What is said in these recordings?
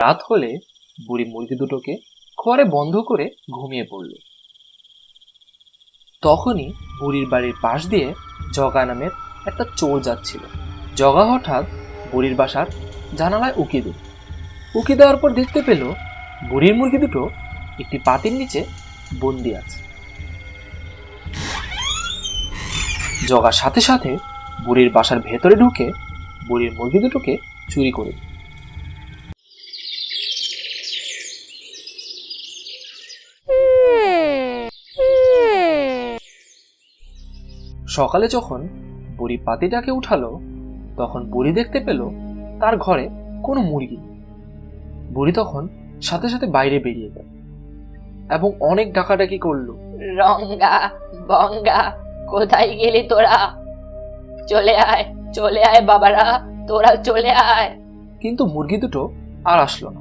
রাত হলে বুড়ি মুরগি দুটোকে ঘরে বন্ধ করে ঘুমিয়ে পড়ল। তখনই বুড়ির বাড়ির পাশ দিয়ে জগা নামের একটা চোর যাচ্ছিল। জগা হঠাৎ বুড়ির বাসার জানালায় উকি দিল। উকি দেওয়ার পর দেখতে পেল বুড়ির মুরগি দুটো একটি পাতির নিচে বন্দি আছে। জগার সাথে সাথে বুড়ির বাসার ভেতরে ঢুকে বুড়ির মুরগি দুটোকে চুরি করে দিল। সকালে যখন বুড়ি পাতিটাকে উঠালো তখন বুড়ি দেখতে পেল তার ঘরে কোনো মুরগি। বুড়ি তখন সাথে সাথে বাইরে বেরিয়ে গেল এবং অনেক ডাকাডাকি করল। রঙ্গা বঙ্গা কোথায় গেলি তোরা? চলে আয় চলে আয় বাবারা তোরা চলে আয়। কিন্তু মুরগি দুটো আর আসলো না।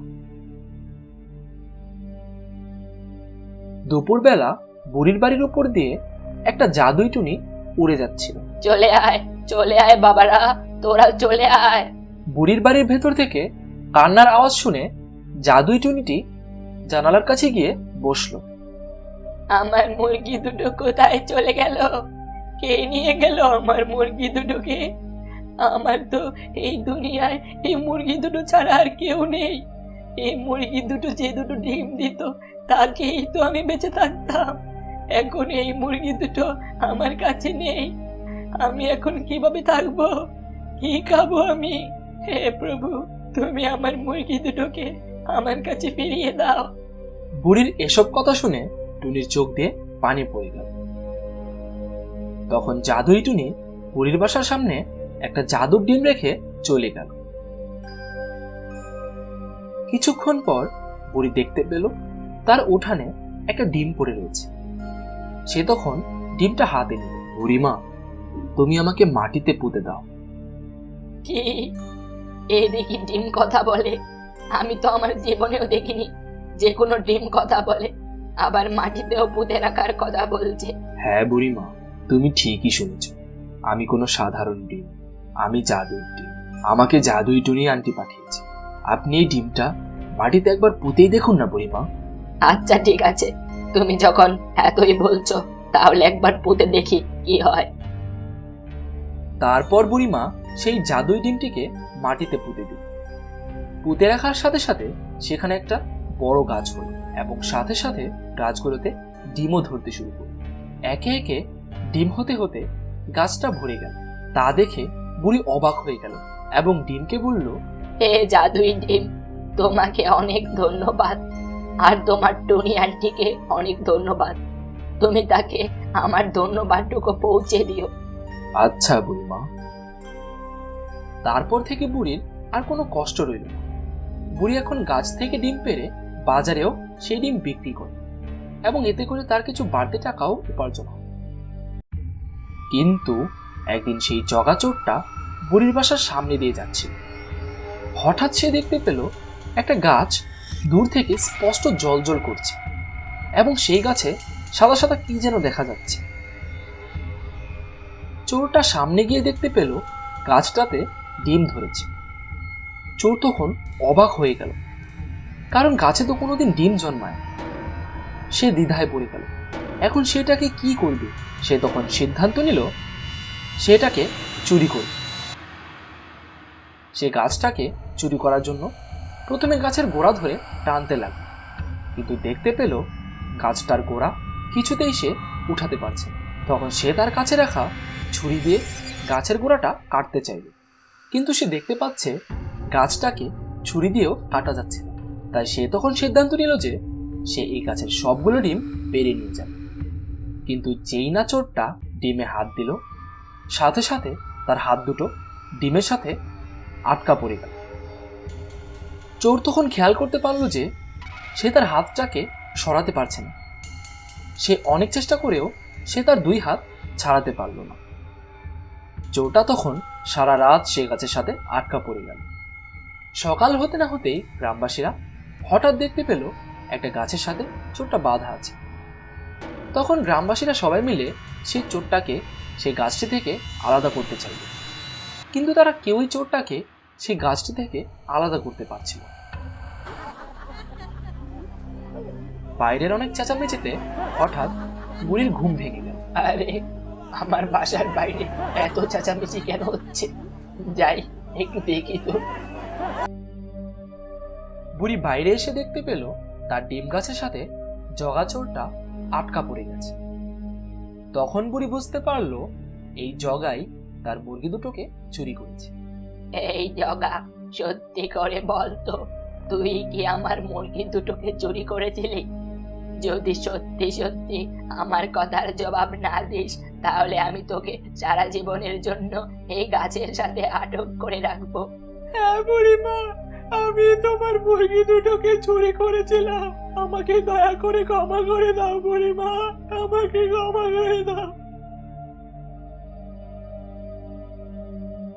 দুপুরবেলা বুড়ির বাড়ির উপর দিয়ে একটা জাদুই টুনি উড়ে যাচ্ছিল। চলে আয় চলে আয় বাবারা তোরা চলে আয়। বুড়ির বাড়ির ভেতর থেকে কান্নার আওয়াজ শুনে জাদুই টুনিটি জানালার কাছে গিয়ে বসল। আমার মুরগি দুটো কোথায় চলে গেল? কে নিয়ে গেল আমার মুরগি দুটোকে? আমার তো এই দুনিয়ায় এই মুরগি দুটো ছাড়া আর কেউ নেই। এই মুরগি দুটো যে দুটো ডিম দিত তাকেই তো আমি বেঁচে থাকতাম। এখন এই মুরগি দুটো আমার কাছে নেই। আমি এখন কীভাবে থাকব? কি খাব আমি? হে প্রভু, তুমি আমার মুরগি দুটোকে আমার কাছে ফিরিয়ে দাও। বুড়ির এসব কথা শুনে টুনির চোখ দিয়ে পানি পড়ে গেল। তখন জাদুই টুনি বুড়ির বাসার সামনে একটা জাদুর ডিম রেখে চলে গেল। কিছুক্ষণ পর বুড়ি দেখতে পেল তার উঠানে একটা ডিম পড়ে রয়েছে। সে তখন ডিমটা হাতে নিল। বুড়িমা তুমি আমাকে মাটিতে পুঁতে দাও। কি? এ দেখি ডিম কথা বলে। আমি তো আমার জীবনেও দেখিনি যে কোনো ডিম কথা বলে। আবার মাটিতেও পুঁতে রাখার কথা বলছে। হ্যাঁ বুড়িমা তুমি ঠিকই শুনেছ। আমি কোনো সাধারণ ডিম আমি জাদুর ডিম আমাকে জাদুই টুনি আন্টি পাঠিয়েছে। আপনি এই ডিমটা মাটিতে একবার পুঁতেই দেখুন না বুড়িমা আচ্ছা ঠিক আছে। তুমি যখন এতই বলছো তাহলে একবার পুঁতে দেখি কি হয়। তারপর বুড়িমা সেই জাদুই ডিমটিকে মাটিতে পুঁতে দিল। পুঁতে রাখার সাথে সাথে সেখানে একটা বড় গাছ হলো এবং সাথে সাথে গাছগুলোতে ডিমও ধরতে শুরু করল। একে একে ডিম হতে হতে গাছটা ভরে গেল। তা দেখে বুড়ি অবাক হয়ে গেল এবং ডিমকে বলল হে জাদুই ডিম তোমাকে অনেক ধন্যবাদ। আর তোমার টনি আন্টিকে অনেক ধন্যবাদ। তুমি তাকে আমার ধন্যবাদটুকু পৌঁছে দিও। আচ্ছা বুড়িমা। তারপর থেকে বুড়ির আর কোনো কষ্ট রইল বুড়ি এখন গাছ থেকে ডিম পেড়ে বাজারেও সেই ডিম বিক্রি করে এবং এতে করে তার কিছু বাড়তি টাকাও উপার্জন হয়। কিন্তু একদিন সেই জগাচোরটা বুড়ির বাসার সামনে দিয়ে যাচ্ছিল। হঠাৎ সে দেখতে পেল একটা গাছ দূর থেকে স্পষ্ট জল করছে। এবং সেই গাছে সাদা সাদা কি যেন দেখা যাচ্ছে। চোরটা সামনে গিয়ে দেখতে পেল গাছটাতে ডিম ধরেছে। চোর তখন অবাক হয়ে গেল। কারণ গাছে তো কোনোদিন ডিম জন্মায়। সে দ্বিধায় পড়ে গেল। এখন সেটাকে কি করবে? সে তখন সিদ্ধান্ত নিল, সেটাকে চুরি করবে। সে গাছটাকে চুরি করার জন্য প্রথমে গাছের গোড়া ধরে টানতে লাগল। কিন্তু দেখতে পেল গাছটার গোড়া কিছুতেই সে উঠাতে পারছে তখন সে তার কাছে রাখা ছুরি দিয়ে গাছের গোড়াটা কাটতে চাইল। কিন্তু সে দেখতে পাচ্ছে গাছটাকে ছুরি দিয়েও কাটা যাচ্ছে না। তাই সে তখন সিদ্ধান্ত নিল যে সে এই গাছের সবগুলো ডিম পেরে নিয়ে যাবে। কিন্তু যেই না চোরটা ডিমে হাত দিল, সাথে সাথে তার হাত দুটো ডিমের সাথে আটকা পড়ে গেল। চোর তখন খেয়াল করতে পারল যে সে তার হাতটাকে সরাতে পারছে না। সে অনেক চেষ্টা করেও সে তার দুই হাত ছাড়াতে পারল না। চোরটা তখন সারা রাত সে গাছের সাথে আটকা পড়ে গেল। সকাল হতে না হতেই গ্রামবাসীরা হঠাৎ দেখতে পেল একটা গাছের সাথে চোরটা বাঁধা আছে। তখন গ্রামবাসীরা সবাই মিলে সেই চোরটাকে সেই গাছটি থেকে আলাদা করতে চাইল। কিন্তু তারা কেউই চোরটাকে সেই গাছটি থেকে আলাদা করতে পারছিল। বাইরের অনেক চেঁচামেচিতে হঠাৎ বুড়ির ঘুম ভেঙে গেল। আরে, আমার বাসার বাইরে এত চেঁচামেচি কেন হচ্ছে? যাই, একটু দেখি তো। বুড়ি বাইরে এসে দেখতে পেল, তার ডিম গাছের সাথে জগাচোরটা আটকা পড়ে গেছে। তখন বুড়ি বুঝতে পারল, এই জগাই তার মুরগি দুটোকে চুরি করেছে। এই জগা সত্যি করে বল তো তুই কি আমার মুরগি দুটোকে চুরি করেছিলি? যদি সত্যি সত্যি আমার কথার জবাব না দিস তাহলে আমি তোকে সারা জীবনের জন্য এই গাছের সাথে আটক করে রাখব। হ্যাঁ বুড়িমা আমি তোমার মুরগি দুটোকে চুরি করেছিলাম। আমাকে দয়া করে ক্ষমা করে দাও বুড়িমা আমাকে ক্ষমা করে দাও।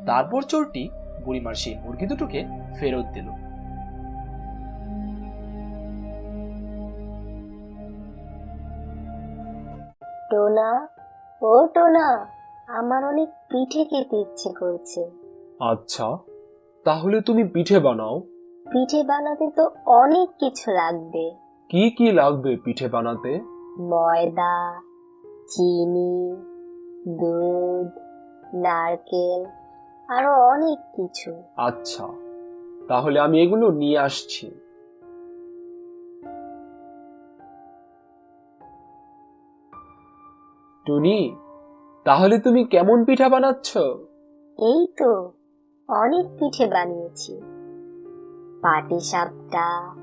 তারপর চোরটি বুড়িমার সেই মুরগি দুটোকে ফেরত দিল। টোনা ও টোনা আমার অনেক পিঠে খেতে ইচ্ছে করছে। আচ্ছা তাহলে তুমি পিঠে বানাও। পিঠে বানাতে তো অনেক কিছু লাগবে। কি কি লাগবে পিঠে বানাতে? ময়দা চিনি দুধ নারকেল আরও অনেক কিছু। আচ্ছা তাহলে আমি এগুলো নিয়ে আসছি। টুনি তাহলে তুমি কেমন পিঠা বানাচ্ছ? এই তো অনেক পিঠে বানিয়েছি। পাটি সাপটা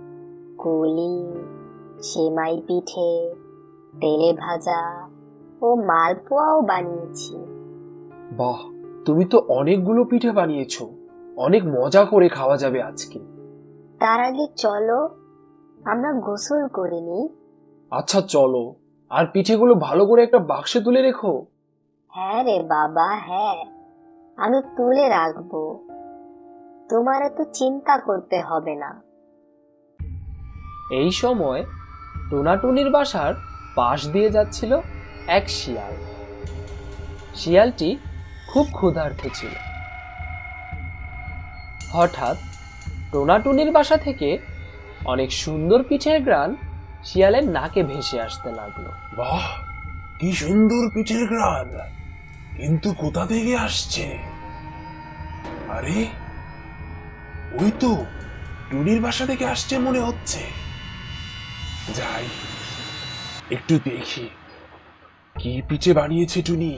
কুলি সেমাই পিঠে তেলে ভাজা ও মালপোয়াও বানিয়েছি। বাহ তুমি তো অনেকগুলো পিঠে বানিয়েছো। অনেক মজা করে খাওয়া যাবে আজকে। তার আগে চলো আমরা গোসল করে নিই। আচ্ছা চলো। আর পিঠেগুলো ভালো করে একটা বাক্সে তুলে রেখো। হ্যাঁ রে বাবা হ্যাঁ। আমি তুলে রাখব। তোমার এত চিন্তা করতে হবে না। এই সময় টোনাটুনির বাসার পাশ দিয়ে যাচ্ছিল এক শিয়াল। শিয়ালটি খুব ক্ষুধার্ত ছিল। হঠাৎ টোনাটুনির বাসা থেকে অনেক সুন্দর পিঠের গ্রান শিয়ালের নাকে ভেসে আসতে লাগল। বাহ, কি সুন্দর পিঠের গ্রান। কিন্তু কোথা থেকে আসছে? আরে, ওই তো টুনির বাসা থেকে আসছে মনে হচ্ছে। যাই, একটু দেখি, কি পিঠে বানিয়েছে টুনি?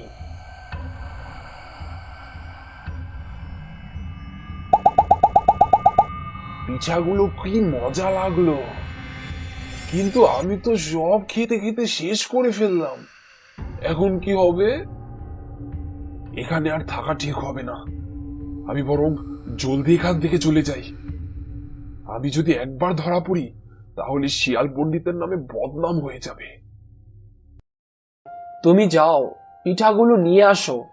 পিঠাগুলো কি মজা লাগল। কিন্তু আমি তো সব খেতে খেতে শেষ করে ফেললাম। এখন কি হবে? এখানে আর থাকা ঠিক হবে না। আমি বরং জলদি এখান থেকে চলে যাই। আমি যদি একবার ধরা পড়ি, তাহলে শিয়াল পণ্ডিতের নামে বদনাম হয়ে যাবে। তুমি যাও, পিঠাগুলো নিয়ে আসো।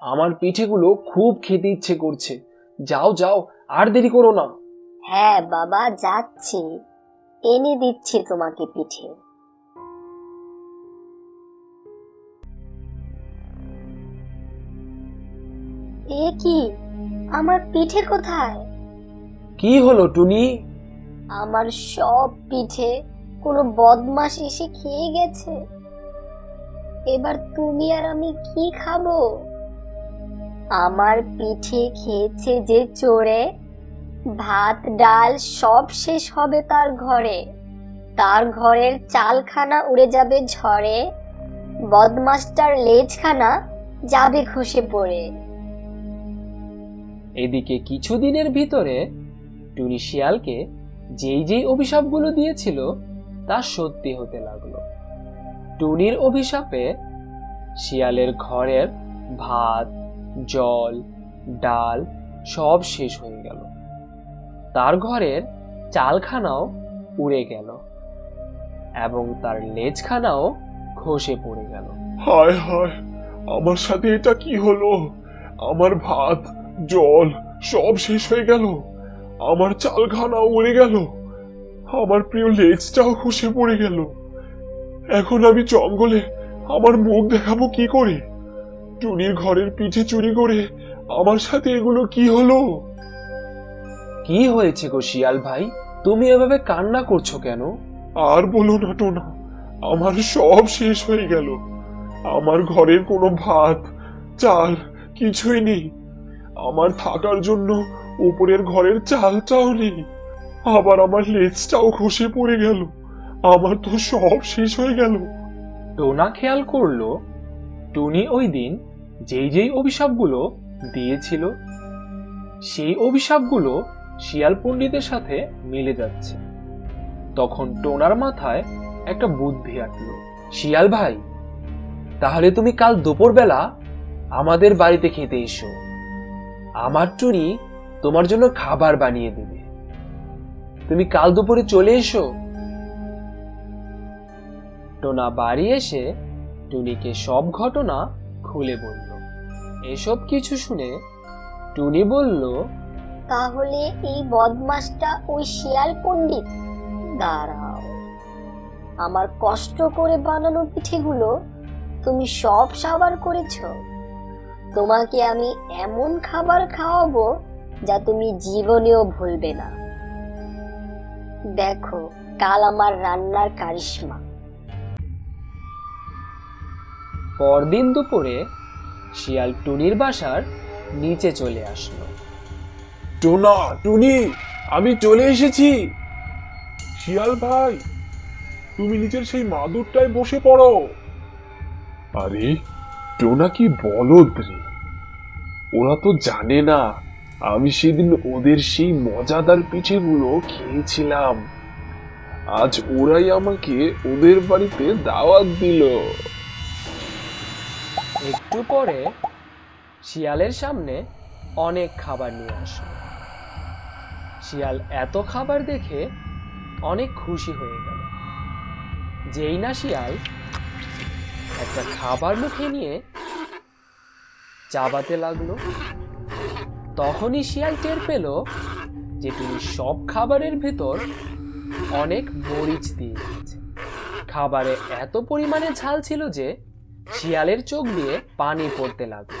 আমার পিঠেগুলো খুব খেতে ইচ্ছে করছে। যাও যাও, আর দেরি করো না। হ্যাঁ বাবা যাচ্ছি। এনে দিচ্ছি তোমাকে পিঠে। এ কি? আমার পিঠে কোথায়? কি হলো টুনি? আমার সব পিঠে কোনো বদমাস এসে খেয়ে গেছে। এবার তুমি আর আমি কি খাব? আমার পিঠে খেয়েছে যে চোরে ভাত, ডাল সব শেষ হবে তার ঘরে। তার ঘরের চালখানা উড়ে যাবে ঝড়ে, বদমাস্টার লেজখানা যাবে খসে পড়ে। এদিকে কিছুদিনের ভিতরে টুনি শিয়ালকে যেই যেই অভিশাপগুলো দিয়েছিল, তা সত্যি হতে লাগল। টুনির অভিশাপে শিয়ালের ঘরের ভাত, জল, ডাল সব শেষ হয়ে গেল। তার ঘরের চালখানাও উড়ে গেল এবং তার লেজখানাও খসে পড়ে গেল। হায় হায়, আমার সাথে এটা কি হলো? আমার ভাত, জল সব শেষ হয়ে গেল। আমার চালখানা উড়ে গেল। আমার প্রিয় লেজটাও খসে পড়ে গেল। এখন আমি জঙ্গলে আমার মুখ দেখাবো কি করে? টুনির ঘরের পিঠে চুরি করে আমার সাথে এগুলো কি হলো? কি হয়েছে গো শিয়াল ভাই? তুমি এভাবে কান্না করছ কেন? আর বলো না টোনা আমার সব শেষ হয়ে গেল। আমার ঘরের কোনো ভাত চাল কিছুই নেই। আমার থাকার জন্য উপরের ঘরের চালটাও নেই। আবার আমার লেজটাও খসে পড়ে গেল। আমার তো সব শেষ হয়ে গেল। টোনা খেয়াল করল টুনি ওই দিন যেই যেই অভিশাপগুলো দিয়েছিল সেই অভিশাপগুলো শিয়াল পণ্ডিতের সাথে মিলে যাচ্ছে। তখন টোনার মাথায় একটা বুদ্ধি আসলো শিয়াল ভাই, তাহলে তুমি কাল দুপুরবেলা আমাদের বাড়িতে খেতে এসো। আমার টুনি তোমার জন্য খাবার বানিয়ে দেবে। তুমি কাল দুপুরে চলে এসো। টোনা বাড়ি এসে টুনিকে সব ঘটনা খুলে বলল। এসব কিছু শুনে টুনি বলল তাহলে এই বদমাসটা ওই শিয়াল পণ্ডিত? দাঁড়াও। আমার কষ্ট করে বানানো পিঠেগুলো তুমি সব সাবার করেছ। তোমাকে আমি এমন খাবার খাওয়াবো যা তুমি জীবনেও ভুলবে না। দেখো, কাল আমার রান্নার কারিশমা। পরদিন দুপুরে শিয়াল টুনির বাসার নিচে চলে আসলো। টোনা, টুনি, আমি চলে এসেছি। শিয়াল ভাই, তুমি নিজের সেই মাদুরটায় বসে পড়ো। আরে, টোনা কি বলদ রে ওরা তো জানে না, আমি সেদিন ওদের সেই মজাদার পিঠেগুলো খেয়েছিলাম। আজ ওরাই আমাকে ওদের বাড়িতে দাওয়াত দিল। একটু পরে শিয়ালের সামনে অনেক খাবার নিয়ে আসলো। শিয়াল এত খাবার দেখে অনেক খুশি হয়ে গেল। যেই না শিয়াল একটা খাবার মুখে নিয়ে চাবাতে লাগল। তখনই শিয়াল টের পেল যে তিনি সব খাবারের ভেতর অনেক মরিচ দিয়ে খাবারে এত পরিমাণে ঝাল ছিল যে শিয়ালের চোখ দিয়ে পানি পড়তে লাগল।